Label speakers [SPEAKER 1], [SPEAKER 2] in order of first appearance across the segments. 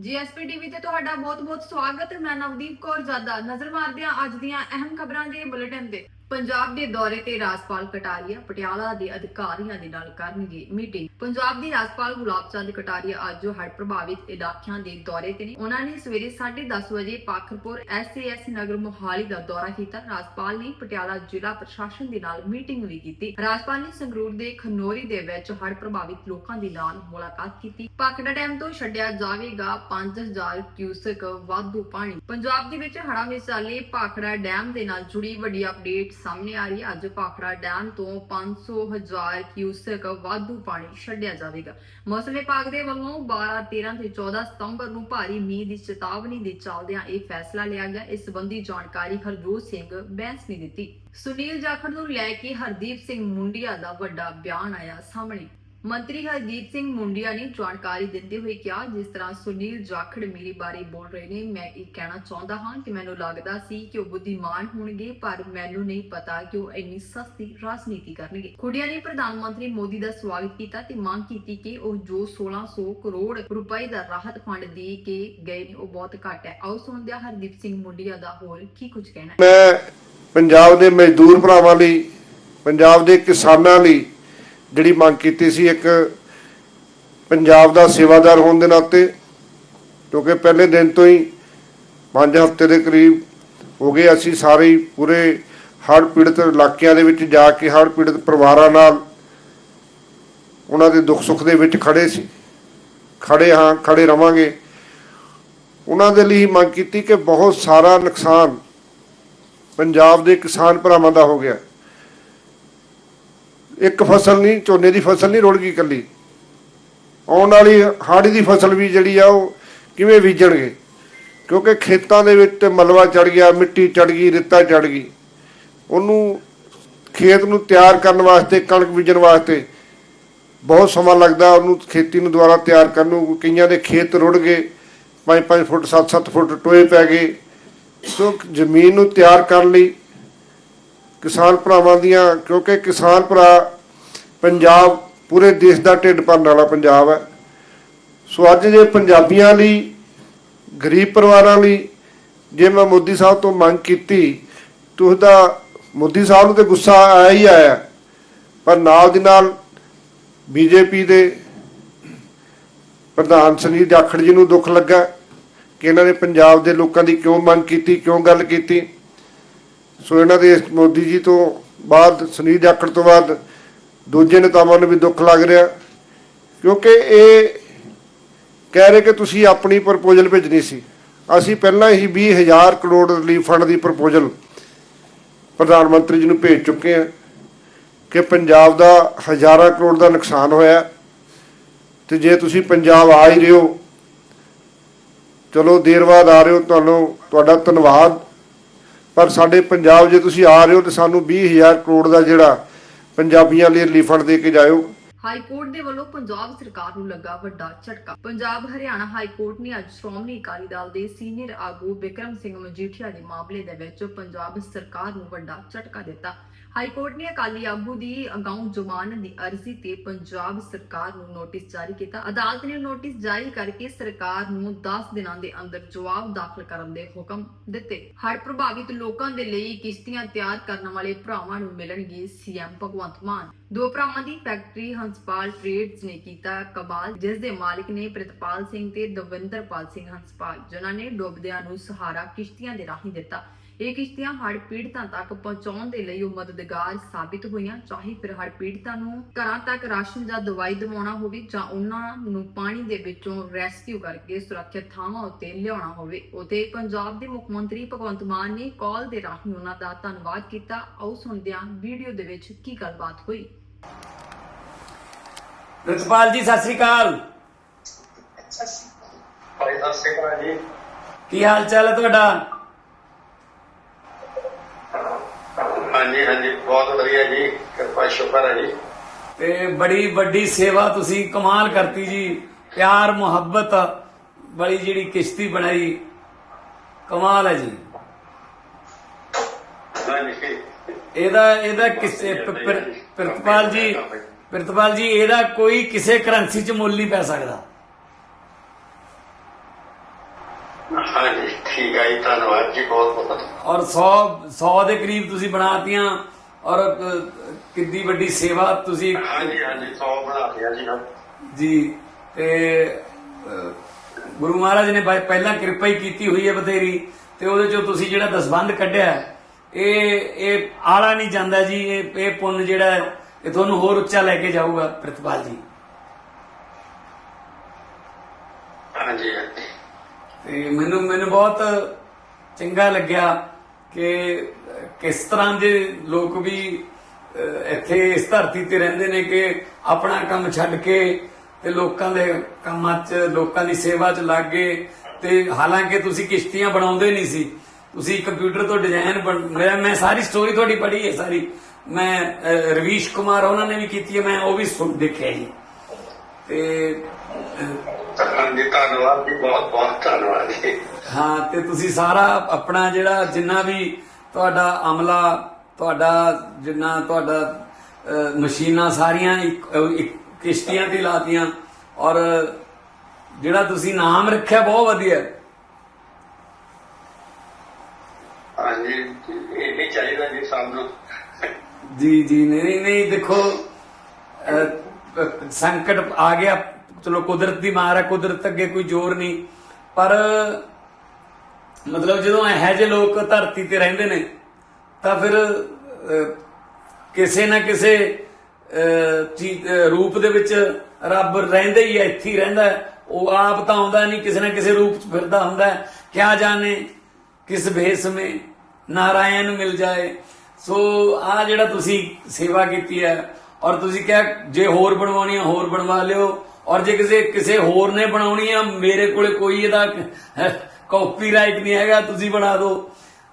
[SPEAKER 1] GSP TV ਤੇ ਤੁਹਾਡਾ ਬਹੁਤ-ਬਹੁਤ ਸਵਾਗਤ ਮੈਂ ਨਵਦੀਪ ਕੌਰ ਜਾਦਾ ਨਜ਼ਰ ਮਾਰਦੇ ਹਾਂ ਅੱਜ ਦੀਆਂ ਅਹਿਮ ਖਬਰਾਂ ਦੇ ਬੁਲੇਟਿਨ ਤੇ। ਪੰਜਾਬ ਦੇ ਦੌਰੇ ਤੇ ਰਾਜਪਾਲ ਕਟਾਰੀਆ ਪਟਿਆਲਾ ਦੇ ਅਧਿਕਾਰੀਆਂ ਦੇ ਨਾਲ ਕਰਨਗੇ ਮੀਟਿੰਗ। ਪੰਜਾਬ ਦੀ ਰਾਜਪਾਲ ਗੁਲਾਬ ਚੰਦ ਕਟਾਰੀਆ ਅੱਜ ਹੜ੍ਹ ਪ੍ਰਭਾਵਿਤ ਇਲਾਕਿਆਂ ਦੇ ਦੌਰੇ ਤੇ ਨੇ। ਉਹਨਾਂ ਨੇ ਸਵੇਰੇ 10:30 ਵਜੇ ਪਾਖਰਪੁਰ ਐਸਏਐਸ ਨਗਰ ਮੋਹਾਲੀ ਦਾ ਦੌਰਾ ਕੀਤਾ। ਰਾਜਪਾਲ ਨੇ ਪਟਿਆਲਾ ਜ਼ਿਲ੍ਹਾ ਪ੍ਰਸ਼ਾਸਨ ਦੇ ਨਾਲ ਮੀਟਿੰਗ ਵੀ ਕੀਤੀ। ਰਾਜਪਾਲ ਨੇ ਸੰਗਰੂਰ ਦੇ ਖਨੋਰੀ ਦੇ ਵਿੱਚ ਹੜ੍ਹ ਪ੍ਰਭਾਵਿਤ ਲੋਕਾਂ ਦੇ ਨਾਲ ਮੁਲਾਕਾਤ ਕੀਤੀ। ਪਾਖੜਾ ਡੈਮ ਤੋਂ ਛੱਡਿਆ ਜਾਵੇਗਾ 5000 ਕਿਊਸਕ ਵਾਧੂ ਪਾਣੀ। ਪੰਜਾਬ ਦੇ ਵਿੱਚ ਹੜ੍ਹਾਂ ਵਿਚਾਲੇ ਚੱਲੇ ਪਾਖੜਾ ਡੈਮ ਦੇ ਨਾਲ ਜੁੜੀ ਵੱਡੀ ਅਪਡੇਟ ਸਾਹਮਣੇ ਆ ਰਹੀ ਹੈ। ਅੱਜ ਪਾਖੜਾ ਡੈਮ ਤੋਂ 500000 ਕਿਊਸਕ ਵਾਧੂ ਪਾਣੀ ਛੱਡਿਆ ਜਾਵੇਗਾ। ਮੌਸਮ ਵਿਭਾਗ ਦੇ ਵੱਲੋਂ 12 13 ਤੇ 14 ਸਤੰਬਰ ਨੂੰ ਭਾਰੀ ਮੀਂਹ ਦੀ ਚੇਤਾਵਨੀ ਦੇ ਚੱਲਦਿਆਂ ਇਹ ਫੈਸਲਾ ਲਿਆ ਗਿਆ। ਇਸ ਸੰਬੰਧੀ ਜਾਣਕਾਰੀ ਹਰਜੋਤ ਸਿੰਘ ਬੈਂਸ ਨੇ ਦਿੱਤੀ। ਸੁਨੀਲ ਜਾਖੜ ਨੂੰ ਲੈ ਕੇ ਹਰਦੀਪ ਸਿੰਘ ਮੁੰਡੀਆ ਦਾ ਵੱਡਾ ਬਿਆਨ ਆਇਆ ਸਾਹਮਣੇ। ਮੰਤਰੀ ਹਰਦੀਪ ਸਿੰਘ ਮੁੰਡੀਆ ਨੇ ਜਾਣਕਾਰੀ ਦਿੰਦੇ ਹੋਏ ਕਿਹਾ, ਜਿਸ ਤਰ੍ਹਾਂ ਸੁਨੀਲ ਜਾਖੜ ਮੇਰੇ ਬਾਰੇ ਬੋਲ ਰਹੇ ਨੇ, ਮੈਂ ਇਹ ਕਹਿਣਾ ਚਾਹੁੰਦਾ ਹਾਂ ਕਿ ਮੈਨੂੰ ਲੱਗਦਾ ਸੀ ਕਿ ਉਹ ਬੁੱਧੀਮਾਨ ਹੋਣਗੇ, ਪਰ ਮੈਨੂੰ ਨਹੀਂ ਪਤਾ ਕਿ ਉਹ ਇੰਨੀ ਸਸਤੀ ਰਾਜਨੀਤੀ ਕਰਨਗੇ। ਖੁੱਡੀਆਂ ਨੇ ਪ੍ਰਧਾਨ ਮੰਤਰੀ ਮੋਦੀ ਦਾ ਸਵਾਗਤ ਕੀਤਾ ਤੇ ਮੰਗ ਕੀਤੀ ਕਿ ਉਹ ਜੋ 1600 ਕਰੋੜ ਰੁਪਏ ਦਾ ਰਾਹਤ ਫੰਡ ਦੇ ਕੇ ਗਏ ਨੇ, ਉਹ ਬਹੁਤ ਘੱਟ ਹੈ। ਆਓ ਸੁਣਦੇ ਹਾਂ ਹਰਦੀਪ ਸਿੰਘ ਮੁੰਡੀਆ ਦਾ ਹੋਰ ਕੀ ਕੁਝ ਕਹਿਣਾ ਹੈ?
[SPEAKER 2] ਮੈਂ ਪੰਜਾਬ ਦੇ ਮਜ਼ਦੂਰ ਭਰਾਵਾਂ ਲਈ, ਪੰਜਾਬ ਦੇ ਕਿਸਾਨਾਂ ਲਈ ਜਿਹੜੀ ਮੰਗ ਕੀਤੀ ਸੀ ਇੱਕ ਪੰਜਾਬ ਦਾ ਸੇਵਾਦਾਰ ਹੋਣ ਦੇ ਨਾਤੇ, ਕਿਉਂਕਿ ਪਹਿਲੇ ਦਿਨ ਤੋਂ ਹੀ 5 ਹਫ਼ਤੇ ਦੇ ਕਰੀਬ ਹੋ ਗਏ, ਅਸੀਂ ਸਾਰੇ ਹੀ ਪੂਰੇ ਹੜ੍ਹ ਪੀੜਤ ਇਲਾਕਿਆਂ ਦੇ ਵਿੱਚ ਜਾ ਕੇ ਹੜ੍ਹ ਪੀੜਤ ਪਰਿਵਾਰਾਂ ਨਾਲ ਉਹਨਾਂ ਦੇ ਦੁੱਖ ਸੁੱਖ ਦੇ ਵਿੱਚ ਖੜੇ ਸੀ। ਖੜੇ ਹਾਂ ਖੜੇ ਰਵਾਂਗੇ। ਉਹਨਾਂ ਦੇ ਲਈ ਮੰਗ ਕੀਤੀ ਕਿ ਬਹੁਤ ਸਾਰਾ ਨੁਕਸਾਨ ਪੰਜਾਬ ਦੇ ਕਿਸਾਨ ਭਰਾਵਾਂ ਦਾ ਹੋ ਗਿਆ। ਇੱਕ ਫਸਲ ਨਹੀਂ, ਝੋਨੇ ਦੀ ਫਸਲ ਨਹੀਂ ਰੁੜ ਗਈ ਇਕੱਲੀ। ਆਉਣ ਵਾਲੀ ਹਾੜੀ ਦੀ ਫਸਲ ਵੀ ਜਿਹੜੀ ਆ, ਉਹ ਕਿਵੇਂ ਬੀਜਣਗੇ? ਕਿਉਂਕਿ ਖੇਤਾਂ ਦੇ ਵਿੱਚ ਮਲਵਾ ਚੜ ਗਿਆ, ਮਿੱਟੀ ਚੜ ਗਈ, ਰੇਤਾ ਚੜ ਗਈ। ਉਹਨੂੰ ਖੇਤ ਨੂੰ ਤਿਆਰ ਕਰਨ ਵਾਸਤੇ, ਕਣਕ ਬੀਜਣ ਵਾਸਤੇ ਬਹੁਤ ਸਮਾਂ ਲੱਗਦਾ, ਉਹਨੂੰ ਖੇਤੀ ਨੂੰ ਦੁਬਾਰਾ ਤਿਆਰ ਕਰਨ ਨੂੰ। ਕਈਆਂ ਦੇ ਖੇਤ ਰੁੜ ਗਏ 5-5 ਫੁੱਟ 7-7 ਫੁੱਟ ਟੋਏ ਪੈ ਗਏ। ਸੋ ਜ਼ਮੀਨ ਨੂੰ ਤਿਆਰ ਕਰਨ ਲਈ ਕਿਸਾਨ ਭਰਾਵਾਂ ਦੀਆਂ, ਕਿਉਂਕਿ ਕਿਸਾਨ ਭਰਾ ਪੰਜਾਬ ਪੂਰੇ ਦੇਸ਼ ਦਾ ਢਿੱਡ ਭਰਨ ਵਾਲਾ ਪੰਜਾਬ ਹੈ। ਸੋ ਅੱਜ ਜੇ ਪੰਜਾਬੀਆਂ ਲਈ, ਗਰੀਬ ਪਰਿਵਾਰਾਂ ਲਈ ਜੇ ਮੈਂ ਮੋਦੀ ਸਾਹਿਬ ਤੋਂ ਮੰਗ ਕੀਤੀ, ਤਾਂ ਮੋਦੀ ਸਾਹਿਬ ਨੂੰ ਤੇ ਗੁੱਸਾ ਆਇਆ ਹੀ ਆਇਆ। ਪਰ ਨਾਲ ਦੀ ਨਾਲ ਬੀਜੇਪੀ ਦੇ ਪ੍ਰਧਾਨ ਸੁਨੀਲ ਜਾਖੜ ਜੀ ਨੂੰ ਦੁੱਖ ਲੱਗਾ ਕਿ ਇਹਨਾਂ ਨੇ ਪੰਜਾਬ ਦੇ ਲੋਕਾਂ ਦੀ ਕਿਉਂ ਮੰਗ ਕੀਤੀ, ਕਿਉਂ ਗੱਲ ਕੀਤੀ। ਸੋ ਇਹਨਾਂ ਦੇ ਮੋਦੀ ਜੀ ਤੋਂ ਬਾਅਦ, ਸੁਨੀਲ ਜਾਖੜ ਤੋਂ ਬਾਅਦ ਦੂਜੇ ਨੇਤਾਵਾਂ ਨੂੰ ਵੀ ਦੁੱਖ ਲੱਗ ਰਿਹਾ। ਕਿਉਂਕਿ ਇਹ ਕਹਿ ਰਹੇ ਕਿ ਤੁਸੀਂ ਆਪਣੀ ਪ੍ਰਪੋਜ਼ਲ ਭੇਜਣੀ ਸੀ। ਅਸੀਂ ਪਹਿਲਾਂ ਹੀ 20000 ਕਰੋੜ ਰਿਲੀਫ ਫੰਡ ਦੀ ਪ੍ਰਪੋਜ਼ਲ ਪ੍ਰਧਾਨ ਮੰਤਰੀ ਜੀ ਨੂੰ ਭੇਜ ਚੁੱਕੇ ਹਾਂ ਕਿ ਪੰਜਾਬ ਦਾ ਹਜ਼ਾਰਾਂ ਕਰੋੜ ਦਾ ਨੁਕਸਾਨ ਹੋਇਆ ਤੇ ਜੇ ਤੁਸੀਂ ਪੰਜਾਬ ਆ ਹੀ ਰਹੇ ਹੋ, ਚਲੋ ਦੇਰ ਬਾਅਦ ਆ ਰਹੇ ਹੋ, ਤੁਹਾਨੂੰ ਤੁਹਾਡਾ ਧੰਨਵਾਦ। ਪਰ ਸਾਡੇ ਪੰਜਾਬ ਜੇ ਤੁਸੀਂ ਆ ਰਹੇ ਹੋ ਤੇ ਸਾਨੂੰ 20000 ਕਰੋੜ ਦਾ ਜਿਹੜਾ ਪੰਜਾਬੀਆਂ ਲਈ ਰਿਲੀਫ ਫੰਡ ਦੇ ਕੇ ਜਾਇਓ।
[SPEAKER 1] ਹਾਈ ਕੋਰਟ ਦੇ ਵੱਲੋਂ ਪੰਜਾਬ ਸਰਕਾਰ ਨੂੰ ਲੱਗਾ ਵੱਡਾ ਝਟਕਾ। ਪੰਜਾਬ, ਹਰਿਆਣਾ ਹਾਈ ਕੋਰਟ ਨੇ ਅੱਜ ਸ਼੍ਰੋਮਣੀ ਅਕਾਲੀ ਦਲ ਦੇ ਸੀਨੀਅਰ ਆਗੂ ਵਿਕਰਮ ਸਿੰਘ ਮਜੀਠੀਆ ਦੇ ਮਾਮਲੇ ਦੇ ਵਿੱਚ ਪੰਜਾਬ ਸਰਕਾਰ ਨੂੰ ਵੱਡਾ ਝਟਕਾ ਦਿੱਤਾ। ਹਾਈ ਕੋਰਟ ਨੇ ਅਕਾਲੀ ਆਗੂ ਦੀ ਅਗਾਊਂ ਜ਼ਮਾਨਤ ਦੀ ਅਰਜ਼ੀ ਤੇ ਪੰਜਾਬ ਸਰਕਾਰ ਨੂੰ ਨੋਟਿਸ ਜਾਰੀ ਕੀਤਾ। ਅਦਾਲਤ ਨੇ ਨੋਟਿਸ ਜਾਰੀ ਕਰਕੇ ਸਰਕਾਰ ਨੂੰ 10 ਦਿਨਾਂ ਦੇ ਅੰਦਰ ਜਵਾਬ ਦਾਖਲ ਕਰਨ ਦੇ ਹੁਕਮ ਦਿੱਤੇ। ਹੜ੍ਹ ਪ੍ਰਭਾਵਿਤ ਲੋਕਾਂ ਦੇ ਲਈ ਕਿਸ਼ਤੀਆਂ ਤਿਆਰ ਕਰਨ ਵਾਲੇ ਭਰਾਵਾਂ ਨੂੰ ਮਿਲਣਗੇ ਸੀਐਮ ਭਗਵੰਤ ਮਾਨ। ਦੋ ਭਰਾਵਾਂ ਦੀ ਫੈਕਟਰੀ ਹੰਸਪਾਲ ਟ੍ਰੇਡਸ ਨੇ ਕੀਤਾ ਕਮਾਲ ਜਿਸ ਦੇ ਮਾਲਕ ਨੇ ਪ੍ਰਿਤਪਾਲ ਸਿੰਘ ਤੇ ਦਵਿੰਦਰਪਾਲ ਸਿੰਘ ਹੰਸਪਾਲ, ਜਿਨ੍ਹਾਂ ਨੇ ਡੁੱਬਦਿਆਂ ਨੂੰ ਸਹਾਰਾ ਕਿਸ਼ਤੀਆਂ ਦੇ ਰਾਹੀਂ ਦਿੱਤਾ। ਇਹ ਕਿਸ਼ਤੀਆਂ ਹੜ੍ਹ ਪੀੜਤਾਂ ਤੱਕ ਪਹੁੰਚਾਉਣ ਦੇ ਲਈ ਉਹ ਮਦਦਗਾਰ ਸਾਬਿਤ ਹੋਈਆਂ। ਚਾਹੇ ਫਿਰ ਹੜ੍ਹ ਪੀੜਤਾਂ ਨੂੰ ਘਰਾਂ ਤੱਕ ਰਾਸ਼ਨ ਜਾਂ ਦਵਾਈ ਦਿਵਾਉਣਾ ਹੋਵੇ ਜਾਂ ਉਹਨਾਂ ਨੂੰ ਪਾਣੀ ਦੇ ਵਿੱਚੋਂ ਰੈਸਕਿਊ ਕਰਕੇ ਸੁਰੱਖਿਅਤ ਥਾਵਾਂ ਉੱਤੇ ਲਿਆਉਣਾ ਹੋਵੇ। ਉਤੇ ਪੰਜਾਬ ਦੇ ਮੁੱਖ ਮੰਤਰੀ ਭਗਵੰਤ ਮਾਨ ਨੇ ਕਾਲ ਦੇ ਰਾਹੀਂ ਉਹਨਾਂ ਦਾ ਧੰਨਵਾਦ ਕੀਤਾ। ਆਓ ਸੁਣਦੇ ਹਾਂ ਵੀਡੀਓ ਦੇ ਵਿੱਚ ਕੀ ਗੱਲਬਾਤ ਹੋਈ।
[SPEAKER 3] ਪ੍ਰਿਤਪਾਲ ਜੀ ਸਤਿ ਸ੍ਰੀ ਅਕਾਲ।
[SPEAKER 4] ਭਾਈ ਸਤਿ ਸ਼੍ਰੀ ਅਕਾਲ ਜੀ।
[SPEAKER 3] ਕੀ ਹਾਲ ਚਾਲ ਹੈ ਤੁਹਾਡਾ
[SPEAKER 4] ਹਾਂਜੀ ਹਾਂਜੀ ਬਹੁਤ ਵਧੀਆ ਜੀ ਕਿਰਪਾ ਸ਼ੁਕਰ ਹੈ ਜੀ।
[SPEAKER 3] ਤੇ ਬੜੀ ਵੱਡੀ ਸੇਵਾ ਤੁਸੀਂ ਕਮਾਲ ਕਰਤੀ ਜੀ। ਪਿਆਰ ਮੁਹੱਬਤ ਵਾਲੀ ਜਿਹੜੀ ਕਿਸ਼ਤੀ ਬਣਾਈ। ਕਮਾਲ ਹੈ ਜੀ। ਇਹਦਾ ਇਹਦਾ ਕਿਸੇ ਪ੍ਰਿਤਪਾਲ ਜੀ ਪ੍ਰਿਤਪਾਲ ਜੀ ਇਹਦਾ ਕੋਈ ਕਿਸੇ ਕਰੰਸੀ ਚ ਮੁੱਲ ਨਹੀਂ ਪੈ ਸਕਦਾ।
[SPEAKER 4] ਹਾਂਜੀ ਠੀਕ ਹੈ ਧੰਨਵਾਦ ਜੀ ਬਹੁਤ ਬਹੁਤ।
[SPEAKER 3] ਔਰ 100 100 ਦੇ ਕਰੀਬ ਤੁਸੀਂ ਬਣਾਤੀਆਂ ਔਰ ਕਿੰਨੀ ਵੱਡੀ ਸੇਵਾ ਤੁਸੀਂ
[SPEAKER 4] ਹਾਂਜੀ ਹਾਂਜੀ 100 ਬਣਾ ਦਿਆ ਜੀ ਹਾਂ
[SPEAKER 3] ਜੀ ਤੇ ਗੁਰੂ ਮਹਾਰਾਜ ਨੇ ਪਹਿਲਾਂ ਕਿਰਪਾ ਹੀ ਕੀਤੀ ਹੋਈ ਹੈ ਬਥੇਰੀ ਤੇ ਉਹਦੇ ਚੋਂ ਤੁਸੀਂ ਜਿਹੜਾ ਦਸਬੰਧ ਕੱਢਿਆ ਇਹ ਇਹ ਆਲਾ ਨਹੀਂ ਜਾਂਦਾ ਜੀ ਇਹ ਇਹ ਪੁੰਨ ਜਿਹੜਾ ਇਹ ਤੁਹਾਨੂੰ ਹੋਰ ਉੱਚਾ ਲੈ ਕੇ ਜਾਊਗਾ ਪ੍ਰਿਤਪਾਲ ਜੀ।
[SPEAKER 4] ਹਾਂਜੀ।
[SPEAKER 3] ਤੇ ਮੈਨੂੰ ਮੈਨੂੰ ਬਹੁਤ ਚੰਗਾ ਲੱਗਿਆ। ਕਿ ਕਿਸ ਤਰ੍ਹਾਂ ਦੇ ਲੋਕ ਵੀ ਇੱਥੇ ਇਸ ਧਰਤੀ ਤੇ ਰਹਿੰਦੇ ਨੇ ਕਿ ਆਪਣਾ ਕੰਮ ਛੱਡ ਕੇ ਤੇ ਲੋਕਾਂ ਦੇ ਕੰਮਾਂ 'ਚ, ਲੋਕਾਂ ਦੀ ਸੇਵਾ 'ਚ ਲੱਗ ਗਏ ਤੇ ਹਾਲਾਂਕਿ ਤੁਸੀਂ ਕਿਸ਼ਤੀਆਂ ਬਣਾਉਂਦੇ ਨਹੀਂ ਸੀ। ਤੁਸੀਂ ਕੰਪਿਊਟਰ ਤੋਂ ਡਿਜ਼ਾਈਨ ਮੈਂ ਮੈਂ ਸਾਰੀ ਸਟੋਰੀ ਤੁਹਾਡੀ ਪੜ੍ਹੀ ਹੈ ਸਾਰੀ। ਮੈਂ ਰਵੀਸ਼ ਕੁਮਾਰ ਉਹਨਾਂ ਨੇ ਵੀ ਕੀਤੀ ਹੈ। ਮੈਂ ਉਹ ਵੀ ਸੁਣ ਦੇਖਿਆ ਜੀ। ਤੇ
[SPEAKER 4] ਹਾਂਜੀ ਧੰਨਵਾਦ ਜੀ ਬਹੁਤ ਬਹੁਤ ਧੰਨਵਾਦ ਜੀ।
[SPEAKER 3] ਹਾਂ ਤੇ ਤੁਸੀਂ ਸਾਰਾ ਆਪਣਾ ਜਿਹੜਾ ਜਿੰਨਾ ਵੀ ਤੁਹਾਡਾ ਅਮਲਾ ਤੁਹਾਡਾ ਜਿੰਨਾ ਤੁਹਾਡਾ ਮਸ਼ੀਨਾਂ ਸਾਰੀਆਂ ਇੱਕ ਕਿਸ਼ਤੀਆਂ ਤੇ ਲਾਤੀਆਂ ਔਰ ਜਿਹੜਾ ਤੁਸੀਂ ਨਾਮ ਰੱਖਿਆ ਬਹੁਤ ਵਧੀਆ।
[SPEAKER 4] ਹਾਂਜੀ ਇਹ ਹੀ ਚਾਹੀਦਾ ਜੀ ਸਾਨੂੰ
[SPEAKER 3] ਜੀ ਜੀ ਨਹੀਂ ਨਹੀਂ ਦੇਖੋ ਸੰਕਟ ਆ ਗਿਆ। ਚਲੋ ਕੁਦਰਤ ਦੀ ਮਾਰ ਹੈ ਕੁਦਰਤ ਅੱਗੇ ਕੋਈ ਜ਼ੋਰ ਨਹੀਂ। ਪਰ ਮਤਲਬ ਜਦੋਂ ਇਹੋ ਜਿਹੇ ਲੋਕ ਧਰਤੀ ਤੇ ਰਹਿੰਦੇ ਨੇ ਤਾਂ ਫਿਰ ਕਿਸੇ ਨਾ ਕਿਸੇ ਅਹ, ਚੀ- ਰੂਪ ਦੇ ਵਿੱਚ ਰੱਬ ਰਹਿੰਦਾ ਹੀ ਹੈ ਇੱਥੇ ਰਹਿੰਦਾ ਉਹ ਆਪ ਤਾਂ ਆਉਂਦਾ ਨਹੀਂ ਕਿਸੇ ਨਾ ਕਿਸੇ ਰੂਪ ਚ ਫਿਰਦਾ ਹੁੰਦਾ ਕਿਆ ਜਾਣੇ ਕਿਸ ਭੇਸ ਮੇ ਨਾਰਾਇਣ ਮਿਲ ਜਾਏ। ਸੋ ਆ ਜਿਹੜਾ ਤੁਸੀਂ ਸੇਵਾ ਕੀਤੀ ਹੈ ਔਰ ਤੁਸੀਂ ਕਿਹਾ ਜੇ ਹੋਰ ਬਣਵਾਉਣੀ ਆ ਹੋਰ ਬਣਵਾ ਲਿਓ। ਔਰ ਜੇ ਕਿਸੇ ਕਿਸੇ ਹੋਰ ਨੇ ਬਣਾਉਣੀ ਆ, ਮੇਰੇ ਕੋਲੇ ਕੋਈ ਇਹਦਾ ਕਾਪੀਰਾਈਟ ਨਹੀਂ ਹੈਗਾ, ਤੁਸੀਂ ਬਣਾ ਦਿਓ।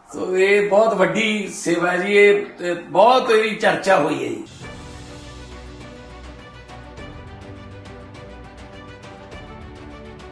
[SPEAKER 3] ਸੋ ਇਹ ਬਹੁਤ ਵੱਡੀ ਸੇਵਾ ਜੀ, ਇਹ ਇਹ ਬਹੁਤ ਇਹਦੀ ਚਰਚਾ ਹੋਈ ਹੈ ਜੀ।